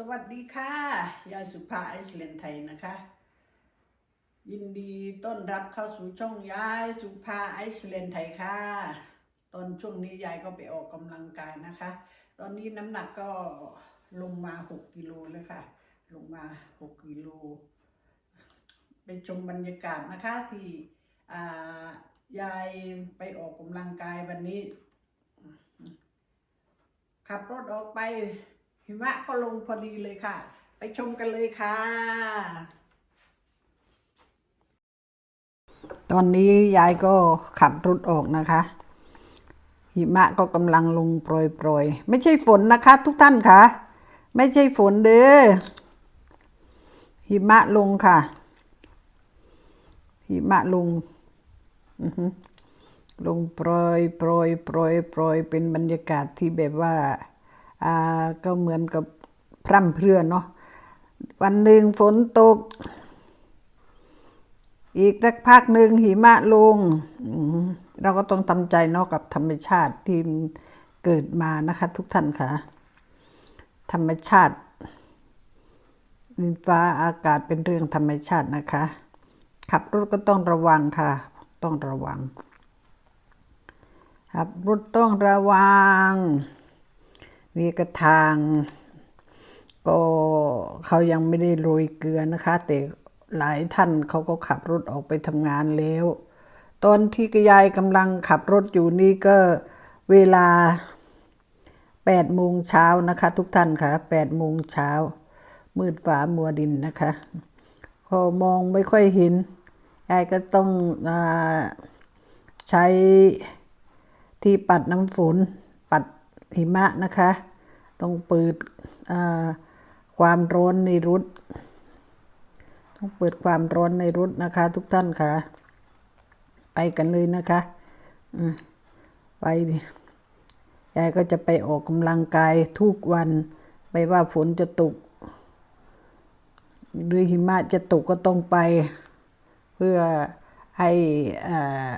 สวัสดีค่ะยายสุภาไอซ์แลนด์ไทยนะคะ ยินดีต้อนรับเข้าสู่ช่องยายสุภาไอซ์แลนด์ไทยค่ะ ตอนช่วงนี้ยายก็ไปออกกำลังกายนะคะ ตอนนี้น้ำหนักก็ลงมา 6กิโลแล้วค่ะ ลงมา 6กิโลไปชมบรรยากาศนะคะที่ยายไปออกกำลังกายวันนี้ ขับรถออกไป หิมะก็ลงพอดีเลยค่ะ ไปชมกันเลยค่ะ ตอนนี้ยายก็ขับรถออกนะคะ หิมะก็กำลังลงโปรยๆ ไม่ใช่ฝนนะคะ ทุกท่านค่ะ ไม่ใช่ฝนเด้อหิมะลงค่ะ หิมะลงลงโปรยโปรยโปรยโปรยเป็นบรรยากาศที่แบบว่า อ่าก็เหมือนกับพร่ำเพรื่อเนาะวันหนึ่งฝนตก อีกสักพักหนึ่งหิมะลง เราก็ต้องทำใจเนาะกับธรรมชาติที่เกิดมานะคะ ทุกท่านค่ะ ธรรมชาติดินฟ้าอากาศเป็นเรื่องธรรมชาตินะคะ ขับรถก็ต้องระวังค่ะ ต้องระวัง ขับรถต้องระวัง มีกระทาง ก็เขายังไม่ได้โรยเกลือนะคะ แต่หลายท่านเขาก็ขับรถออกไปทำงานแล้ว ตอนที่กยายกำลังขับรถอยู่นี่ก็เวลา8โมงเช้านะคะ ทุกท่านค่ะ8โมงเช้า มืดฟ้ามัวดินนะคะพอมองไม่ค่อยเห็นยายก็ต้องอใช้ที่ปัดน้ำฝน หิมะนะคะต้องเปิดความร้อนในรถต้องเปิดความร้อนในรถนะคะ ทุกท่านค่ะ ไปกันเลยนะคะไปยายก็จะไปออกกำลังกายทุกวันไม่ว่าฝนจะตกหรือหิมะจะตกก็ต้องไป เพื่อให้อ่า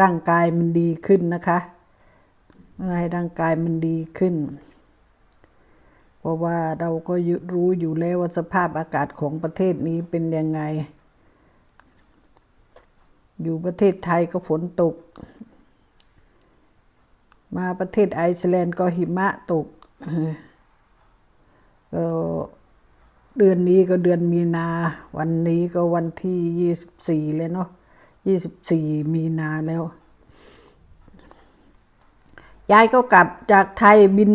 ร่างกายมันดีขึ้นนะคะ ให้ร่างกายมันดีขึ้น เพราะว่าเราก็ยุรู้อยู่แล้วว่าสภาพอากาศของประเทศนี้เป็นยังไง อยู่ประเทศไทยก็ฝนตก มาประเทศไอซ์แลนด์ก็หิมะตกเเดือนนี้ก็เดือนมีนา วันนี้ก็วันที่ยี่สิบสี่เลยเนาะยี่สิบสี่มีนาแล้ว ยายก็กลับจากไทยบิน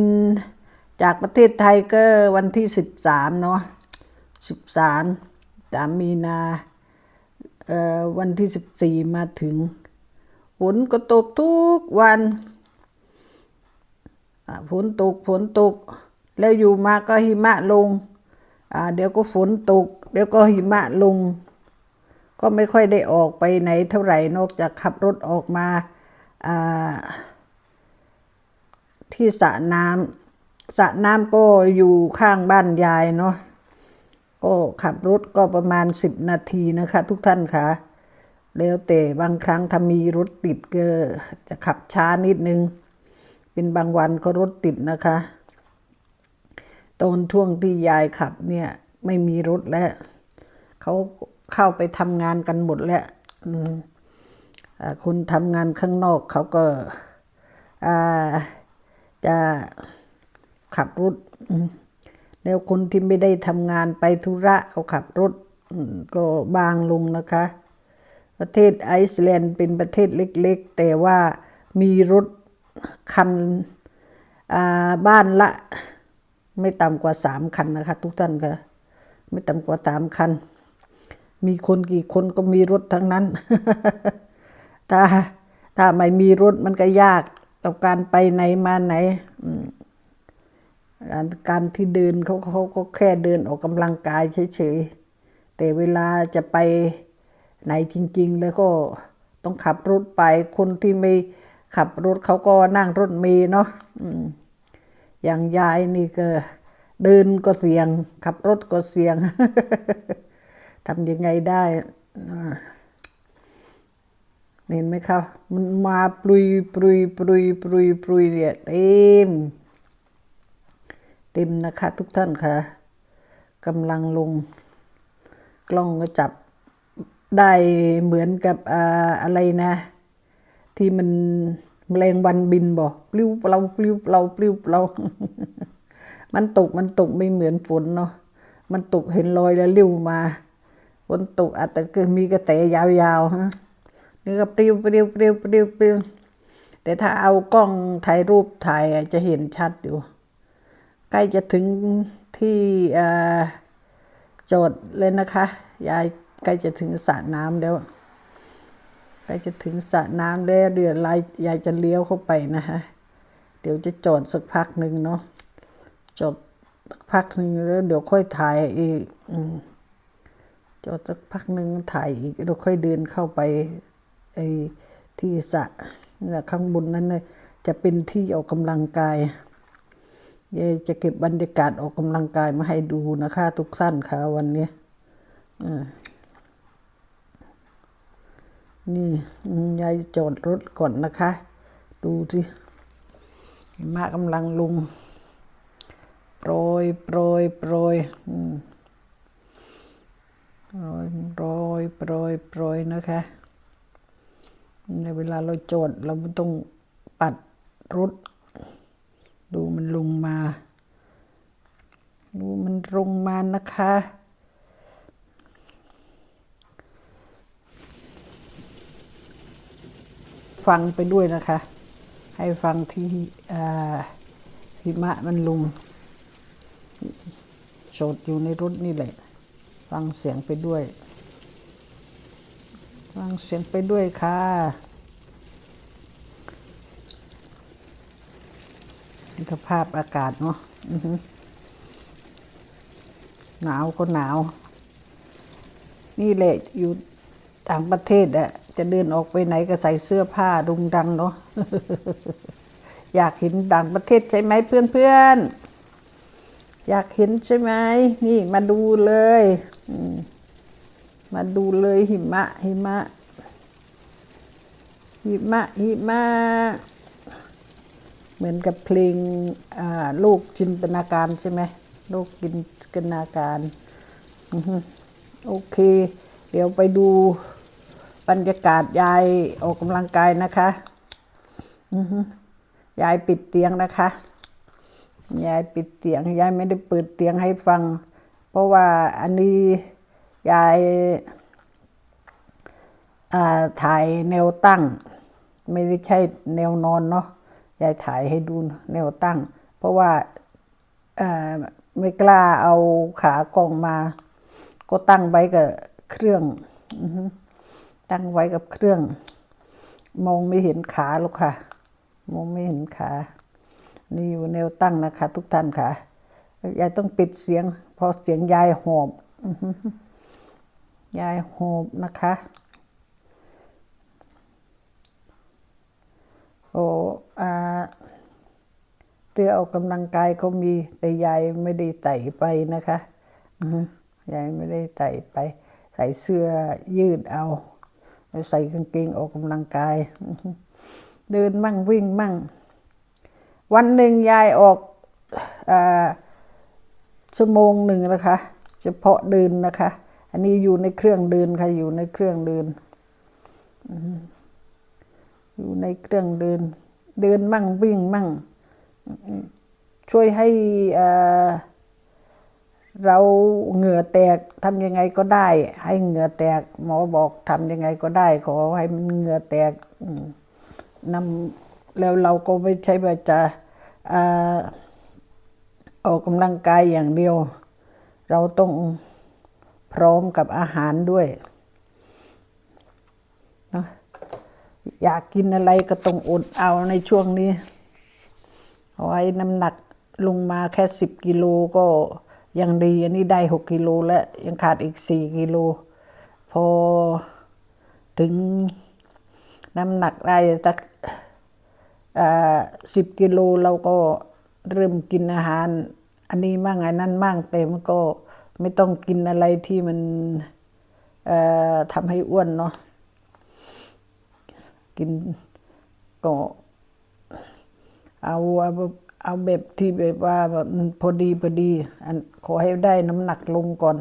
จากประเทศไทยก็วันที่สิบสามเนาะสิบสามสามมีนาเอ่อวันที่สิบสี่มาถึงฝนก็ตกทุกวันอ่าฝนตกฝนตก แล้วอยู่มาก็หิมะลงอ่าเดี๋ยวก็ฝนตก เดี๋ยวก็หิมะลง ก็ไม่ค่อยได้ออกไปไหนเท่าไหร่นอกจากขับรถออกมาอ่า ที่สระน้ำสระน้ำก็อยู่ข้างบ้านยายเนาะก็ขับรถก็ประมาณสิบนาทีนะคะ ทุกท่านค่ะแล้วแต่บางครั้งถ้ามีรถติดก็จะขับช้านิดนึง เป็นบางวันก็รถติดนะคะ ตอนช่วงที่ยายขับเนี่ยไม่มีรถแล้วเขาเข้าไปทำงานกันหมดแล้วอืมอ่าคนทำงานข้างนอกเขาก็อ่า จะขับรถแล้วคนที่ไม่ได้ทำงานไปธุระเขาขับรถก็บางลงนะคะ ประเทศไอซ์แลนด์เป็นประเทศเล็กๆ แต่ว่ามีรถคันบ้านละ ไม่ต่ำกว่าสามคันนะคะ ทุกท่านค่ะไม่ต่ำกว่าสามคัน มีคนกี่คนก็มีรถทั้งนั้น ถ้าถ้าไม่มีรถมันก็ยาก กับการไปไหนมาไหนการการที่เดินเขาเขาก็แค่เดินออกกำลังกายเฉยๆ แต่เวลาจะไปไหนจริง ๆ แล้วก็ต้องขับรถไป คนที่ไม่ขับรถเขาก็นั่งรถเมล์เนาะอย่างยายนี่ก็เดินก็เสี่ยง ขับรถก็เสี่ยงทำยังไงได้ เห็นไหมครับ มันมาปลุยปลุยปลุยปลุยปลุยเนี่ยเต็ม เต็มนะคะทุกท่านค่ะกำลังลง กล้องก็จับได้เหมือนกับอ่าอะไรนะ ที่มันแมลงวันบินบอกปลิวเปลาปลิวเปลาปลิวเปลามันตกมันตกไม่เหมือนฝนเนาะมันตกเห็นรอยแล้วริ้วมาฝนตกอาจจะเกิดมีกระแตยาวๆฮะ นี่ก็ปลิวปลิวปลิวปลิวปลิวแต่ถ้าเอากล้องถ่ายรูปถ่ายจะเห็นชัดอยู่ ใกล้จะถึงที่โจทย์เลยนะคะ ยายใกล้จะถึงสระน้ำแล้วใกล้จะถึงสระน้ำแล้วเดี๋ยวลายยายจะเลี้ยวเข้าไปนะคะเดี๋ยวจะจอดสักพักหนึ่งเนาะจอดสักพักหนึ่งแล้วเดี๋ยวค่อยถ่ายอีกจอดสักพักหนึ่งถ่ายอีกแล้วค่อยเดินเข้าไป ไอ้ที่สะนะข้างบนนั้นเลยจะเป็นที่ออกกำลังกายยายจะเก็บบรรยากาศออกกำลังกายมาให้ดูนะคะ ทุกท่านค่ะวันนี้นี่ยายจอดรถก่อนนะคะ ดูสิมะกำลังลงโปรยโปรยโปรยโปรยโปรยโปรยโปรยนะคะ ในเวลาเราโจอดเราไม่ต้องปัดรถดูมันลงมา ดูมันลงมานะคะฟังไปด้วยนะคะ ให้ฟังที่อ่าหิมะมันลงโสดอยู่ในรถนี่แหละ ฟังเสียงไปด้วย ฟังเสียงไปด้วยค่ะนี่ก็ภาพอากาศเนาะอือหือหนาวก็หนาว นี่แหละอยู่ต่างประเทศอะจะเดินออกไปไหนก็ใส่เสื้อผ้าดุงดังเนาะอยากเห็นต่างประเทศใช่ไหมเพื่อนๆ อยากเห็นใช่ไหมนี่มาดูเลย อืม มาดูเลยหิมะหิมะ หิมะหิมะ เหมือนกับเพลงลูกจินตนาการใช่ไหมลูกจินตนาการโอเค เดี๋ยวไปดูบรรยากาศยายออกกำลังกายนะคะยายปิดเตียงนะคะ ยายปิดเตียง ยายไม่ได้เปิดเตียงให้ฟัง เพราะว่าอันนี้ ยายถ่ายแนวตั้ง ไม่ได้ใช่แนวนอนเนาะยายถ่ายให้ดูแนวตั้ง เพราะว่าไม่กล้าเอาขากล้องมา ก็ตั้งไว้กับเครื่องตั้งไว้กับเครื่อง มองไม่เห็นขาหรอกค่ะ มองไม่เห็นขา นี่อยู่แนวตั้งนะคะ ทุกท่านค่ะยายต้องปิดเสียงเพอเสียงยายหอบ ยายหอบนะคะ โอ้อาเตือออกกำลังกายก็มี แต่ยายไม่ได้ไต่ไปนะคะยายไม่ได้ไต่ไป ใส่เสื้อยืดเอา ใส่กางเกงออกกำลังกาย เดินมั่งวิ่งมั่ง วันหนึ่งยายออกอชั่วโมงหนึ่งนะคะ เฉพาะเดินนะคะ อันนี้อยู่ในเครื่องเดินค่ะอยู่ในเครื่องเดินอยู่ในเครื่องเดิน เดินมั่งวิ่งมั่ง ช่วยให้เราเหงื่อแตกทำยังไงก็ได้ ให้เหงื่อแตก หมอบอกทำยังไงก็ได้ ขอให้มันเหงื่อแตกนำแล้วเราก็ไม่ใช่ว่าจะอออกกำลังกายอย่างเดียว เราต้อง พร้อมกับอาหารด้วยนอะอยากกินอะไรก็ต้องอดเอาในช่วงนี้เอาไว้น้ำหนักลงมาแค่สิบกิโลก็ยังดี อันนี้ได้หกกิโลแล้ว ยังขาดอีกสี่กิโล พอถึงน้ำหนักได้สักสิบกิโลเราก็เริ่มกินอาหาร อันนี้มั่งอันนั้นมั่งแต่มันก็ ไม่ต้องกินอะไรที่มันทำให้อ้วนเนาะกินก็เอาเอาแบบที่แบบว่าแบบพอดีพอดีอันขอให้ได้น้ำหนักลงก่อน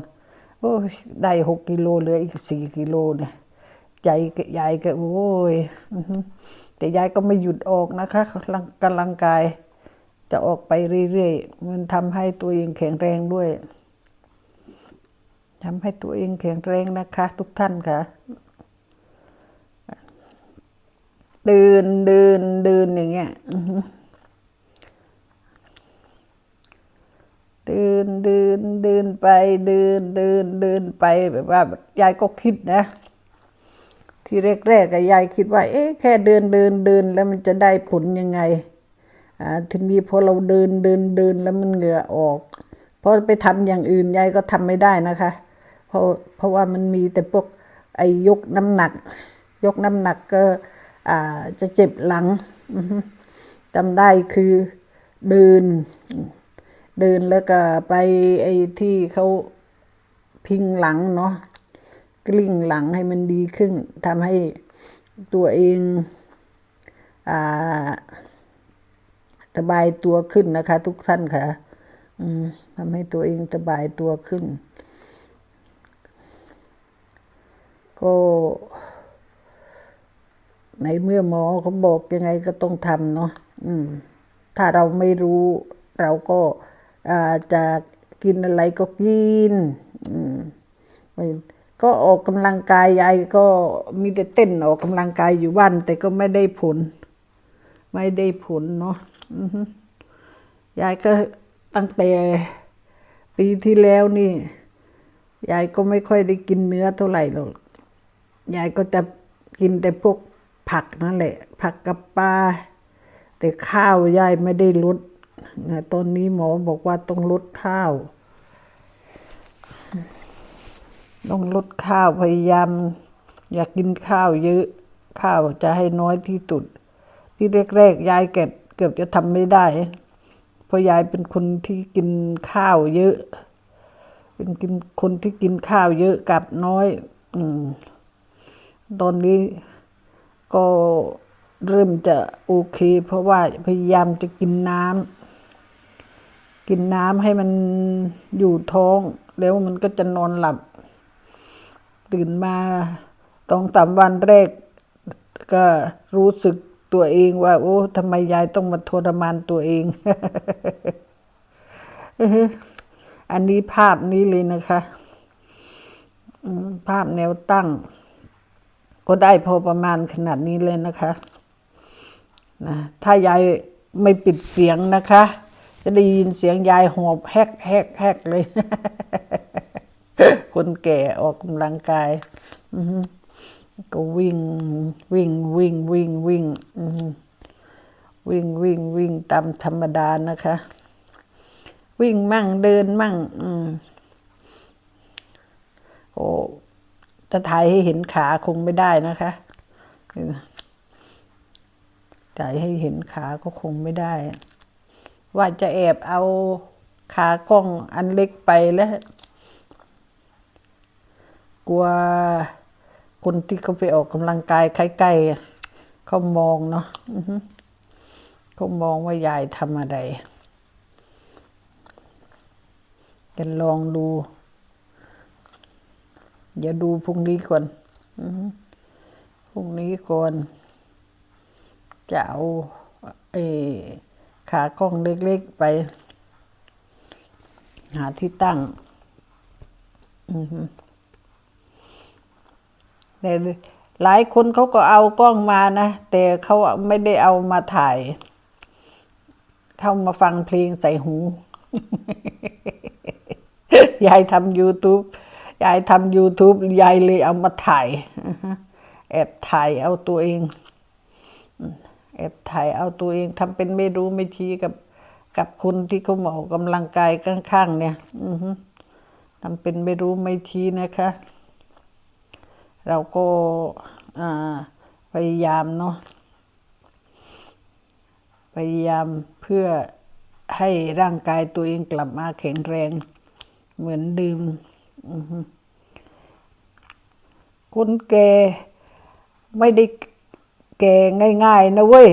โอ้ยได้หกกิโลเหลืออีกสี่กิโลเนี่ยใจยายก็โอ้ยแต่ยายก็ไม่หยุดออกนะคะกังกำลังกาย จะออกไปเรื่อยๆ มันทำให้ตัวเองแข็งแรงด้วย ทำให้ตัวเองแข็งแรงนะคะ ทุกท่านค่ะเดินเดินเดินอย่างเงี้ยเดินเดินเดินไปเดินเดินเดินไปแบบว่ายายก็คิดนะ ที่แรกๆกับยายคิดว่า เอ๊ะแค่เดินเดินเดินแล้วมันจะได้ผลยังไงอ่าทีนี้พอเราเดินเดินเดินแล้วมันเหงื่อออกพอไปทำอย่างอื่นยายก็ทำไม่ได้นะคะ ราะเพราะว่ามันมีแต่พวกไอ้ยกน้ำหนัก ยกน้ำหนักก็จะเจ็บหลังจำได้คือเดิน เดินแล้วก็ไปไอ้ที่เขาพิงหลังเนาะกลิ้งหลังให้มันดีขึ้นทำให้ตัวเองอสบายตัวขึ้นนะคะ ทุกท่านค่ะทำให้ตัวเองสบายตัวขึ้น ก็ในเมื่อหมอเขาบอกยังไงก็ต้องทำเนาะถ้าเราไม่รู้ เราก็จะกินอะไรก็กินก็ออกกำลังกายยายก็มีแต่เต้นออกกำลังกายอยู่บ้านแต่ก็ไม่ได้ผล ไม่ได้ผลเนาะยายก็ตั้งแต่ปีที่แล้วนี่ ยายก็ไม่ค่อยได้กินเนื้อเท่าไหร่หรอก ยายก็จะกินแต่พวกผักนั่นแหละ ผักกับปลาแต่ข้าวยายไม่ได้ลดนะตอนนี้หมอบอกว่าต้องลดข้าว ต้องลดข้าวพยายาม อยากกินข้าวเยอะ ข้าวจะให้น้อยที่สุด ที่แรกๆยายเก็บเกือบจะทำไม่ได้ เพราะยายเป็นคนที่กินข้าวเยอะ เป็นกินคนที่กินข้าวเยอะกับน้อย อืม ตอนนี้ก็เริ่มจะโอเค เพราะว่าพยายามจะกินน้ำกินน้ำให้มันอยู่ท้อง แล้วมันก็จะนอนหลับ ตื่นมาต้องสามวันแรก ก็รู้สึกตัวเองว่า โอ้ทำไมยายต้องมาทรมานตัวเอง อันนี้ภาพนี้เลยนะคะ ภาพแนวตั้ง ก็ได้พอประมาณขนาดนี้เลยนะคะนะถ้ายายไม่ปิดเสียงนะคะ จะได้ยินเสียงยายหอบแฮกแฮกแฮกเลย คนแก่ออกกำลังกายก็วิ่งวิ่งวิ่งวิ่งวิ่งวิ่งวิ่งวิ่งตามธรรมดานะคะ วิ่งมั่งเดินมั่ง อืมโอ้ ถ้าถ่ายให้เห็นขาคงไม่ได้นะคะถ่ายให้เห็นขาก็คงไม่ได้ ว่าจะแอบเอาขากล้องอันเล็กไปแล้ว กลัวคนที่เขาไปออกกำลังกายใกล้ๆเขามองเนาะเขามองว่ายายทำอะไรจะลองดู อย่าดูพรุ่งนี้ก่อนพรุ่งนี้ก่อน จะเอาไอ้ขากล้องเล็กๆไป หาที่ตั้งแต่หลายคนเขาก็เอากล้องมานะ แต่เขาไม่ได้เอามาถ่าย เข้ามาฟังเพลงใส่หู ยายทำ YouTube ยายทำ YouTube ยายเลยเอามาถ่าย แอบถ่ายเอาตัวเอง แอบถ่ายเอาตัวเองทำเป็นไม่รู้ไม่ชี้กับกับคนที่เขาหมาอกำลังกายข้างๆ เนี่ยทำเป็นไม่รู้ไม่ชี้นะคะ เราก็พยายามเนาะพยายามเพื่อให้ร่างกายตัวเองกลับมาแข็งแรง เหมือนเดิม คนแก่ไม่ได้แก่ง่าย ๆ นะเว้ย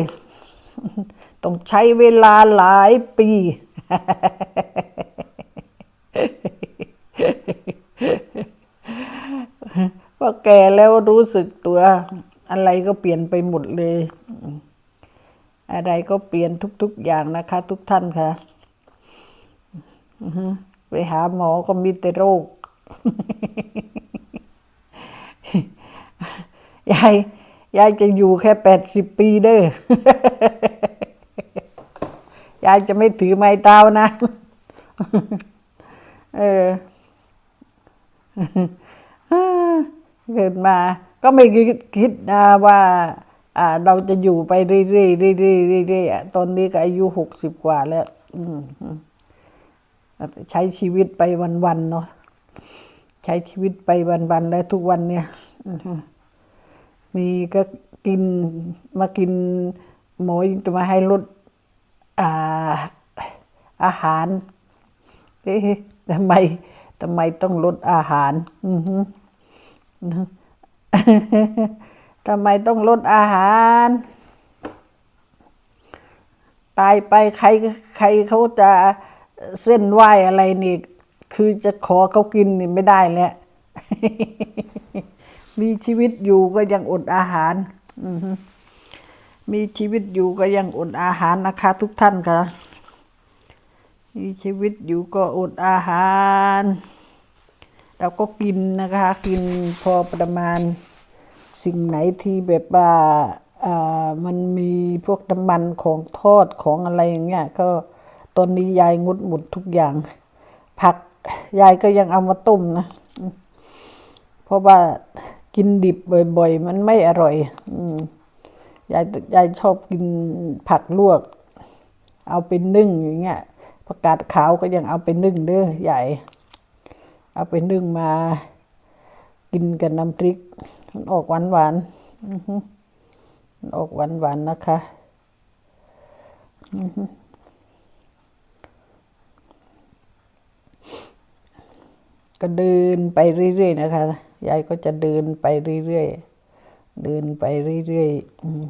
ต้องใช้เวลาหลายปี พอแก่แล้วรู้สึกตัว อะไรก็เปลี่ยนไปหมดเลย อะไรก็เปลี่ยนทุก ๆ อย่างนะคะ ทุกท่านค่ะไปหาหมอก็มีแต่โรค ยายยายจะอยู่แค่แปดสิบปีเด้อยายจะไม่ถือไม้เท้านะ เออเกิดมา ก็ไม่คิดคิดนะว่า อ่า เราจะอยู่ไปเรื่อยๆเรื่อยๆเรื่อยๆอะตอนนี้ก็อายุหกสิบกว่าแล้วใช้ชีวิตไปวันๆเนาะ ใช้ชีวิตไปวันๆแล้วทุกวันเนี่ยมีก็กินมากินหมอจะมาให้ลดอาอาหาร เอ๊ะทำไมทำไมต้องลดอาหาร อือฮึทำไมต้องลดอาหาร ตายไปใครใครเขาจะเส้นไหวอะไรนี่ คือจะขอเขากินนี่ไม่ได้แล้ว มีชีวิตอยู่ก็ยังอดอาหาร มีชีวิตอยู่ก็ยังอดอาหารนะคะ ทุกท่านค่ะ มีชีวิตอยู่ก็อดอาหาร เราก็กินนะคะ กินพอประมาณสิ่งไหนที่แบบว่าอ่ามันมีพวกน้ำมันของทอดของอะไรอย่างเงี้ย ก็ตอนนี้ยายงดหมดทุกอย่าง ผัก ยายก็ยังเอามาต้มนะ เพราะว่ากินดิบบ่อย ๆ มันไม่อร่อยอยายยายชอบกินผักลวก เอาไปนึ่งอย่างเงี้ยผักกาดขาวก็ยังเอาไปนึ่งเด้อใหญ่ เอาไปนึ่งมา กินกับน้ำพริก มันออกหวานหวานออฮึมันออกหวานหวานนะคะ อือ ก็เดินไปเรื่อยๆนะคะ ยายก็จะเดินไปเรื่อยๆ เดินไปเรื่อยๆอืม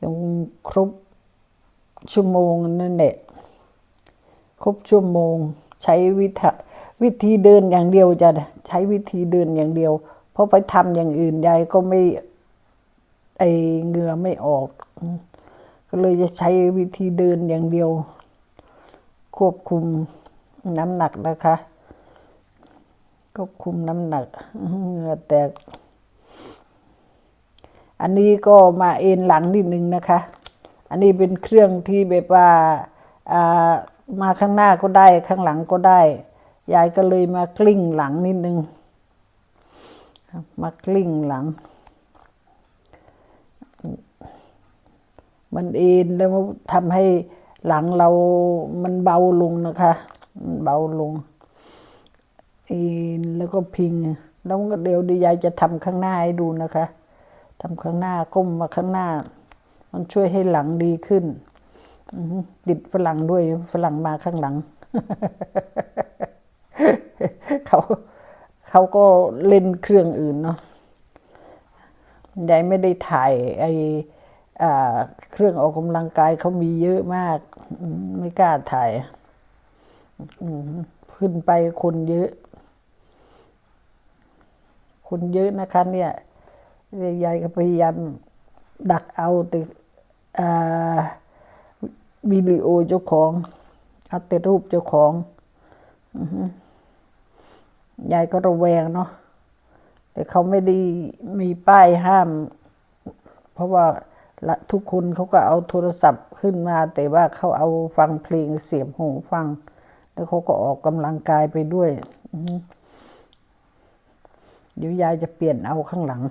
ยังครบชั่วโมงนั่นแหละ ครบชั่วโมง ใช้วิธีวิธีเดินอย่างเดียวจะใช้วิธีเดินอย่างเดียว เพราะไปทำอย่างอื่นยายก็ไม่ไอเหงื่อไม่ออก ก็เลยจะใช้วิธีเดินอย่างเดียว ควบคุมน้ำหนักนะคะ ควบคุมน้ำหนักเหงื่อแตก อันนี้ก็มาเอ็นหลังนิดนึงนะคะ อันนี้เป็นเครื่องที่แบบว่าามาข้างหน้าก็ได้ข้างหลังก็ได้ ยายก็เลยมากลิ้งหลังนิดนึง มากลิ้งหลัง มันเอ็นแล้วทำให้หลังเรามันเบาลงนะคะ มันเบาลง แล้วก็พิงแล้วเดี๋ยวดิยายจะทำข้างหน้าให้ดูนะคะทำข้างหน้าก้มมาข้างหน้า มันช่วยให้หลังดีขึ้นอติดฝรั่งด้วยฝรั่งมาข้างหลัง เขาเขาก็เล่นเครื่องอื่นเนาะยายไม่ได้ถ่ายไอเครื่องออกกำลังกายเขามีเยอะมาก ไม่กล้าถ่ายขึ้นไปคนเยอะ คนเยอะนะคะเนี่ยยายก็พยายามดักเอาแต่วิดีโอเจ้าของเอาแต่รูปเจ้าของยายก็ระแวงเนาะแต่เขาไม่ได้มีป้ายห้าม เพราะว่าละทุกคนเขาก็เอาโทรศัพท์ขึ้นมา แต่ว่าเขาเอาฟังเพลงเสียบหูฟัง แล้วเขาก็ออกกำลังกายไปด้วย อื เดี๋ยวยายจะเปลี่ยนเอาข้างหลัง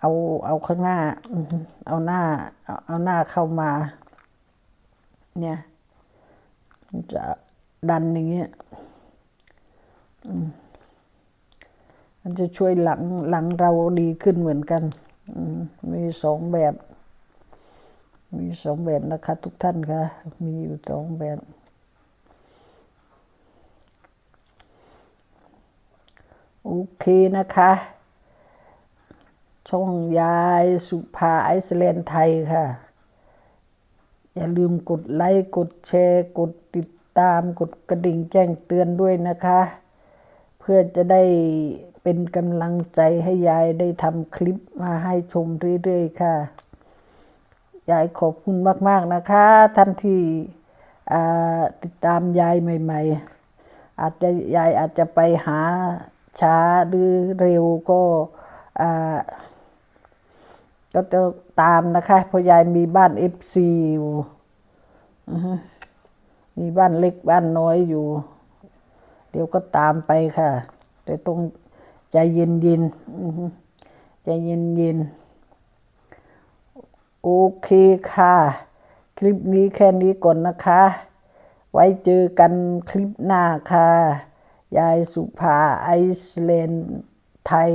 เอาเอาข้างหน้า เอาหน้า เอาหน้าเข้ามา เนี่ย จะดันอย่างเงี้ยอืมมันจะช่วยหลังหลังเราดีขึ้นเหมือนกันมมีสองแบบ มีสองแบบนะคะ ทุกท่านค่ะ มีอยู่สองแบบ โอเคนะคะ ช่องยายสุภาไอซ์แลนด์ไทยค่ะ อย่าลืมกดไลค์ กดแชร์ กดติดตาม กดกระดิ่งแจ้งเตือนด้วยนะคะ เพื่อจะได้เป็นกำลังใจให้ยายได้ทำคลิปมาให้ชมเรื่อยๆค่ะ ยายขอบคุณมากๆนะคะ ท่านที่ติดตามยายใหม่ ๆ อาจจะยายอาจจะไปหา ช้าหรือเร็วก็อ่าก็จะตามนะคะเพราะยายมีบ้านเอฟซีอยู่มีบ้านเล็กบ้านน้อยอยู่ เดี๋ยวก็ตามไปค่ะ แต่ต้องใจเย็นเย็นๆใจเย็นเย็นๆโอเคค่ะ คลิปนี้แค่นี้ก่อนนะคะ ไว้เจอกันคลิปหน้าค่ะ ยายสุภาไอซ์แลนด์ไทย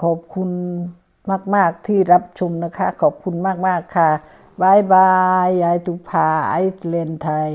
ขอบคุณมาก ๆ ที่รับชมนะคะ ขอบคุณมาก ๆ ค่ะบายบาย ยายตุภาไอซ์แลนด์ไทย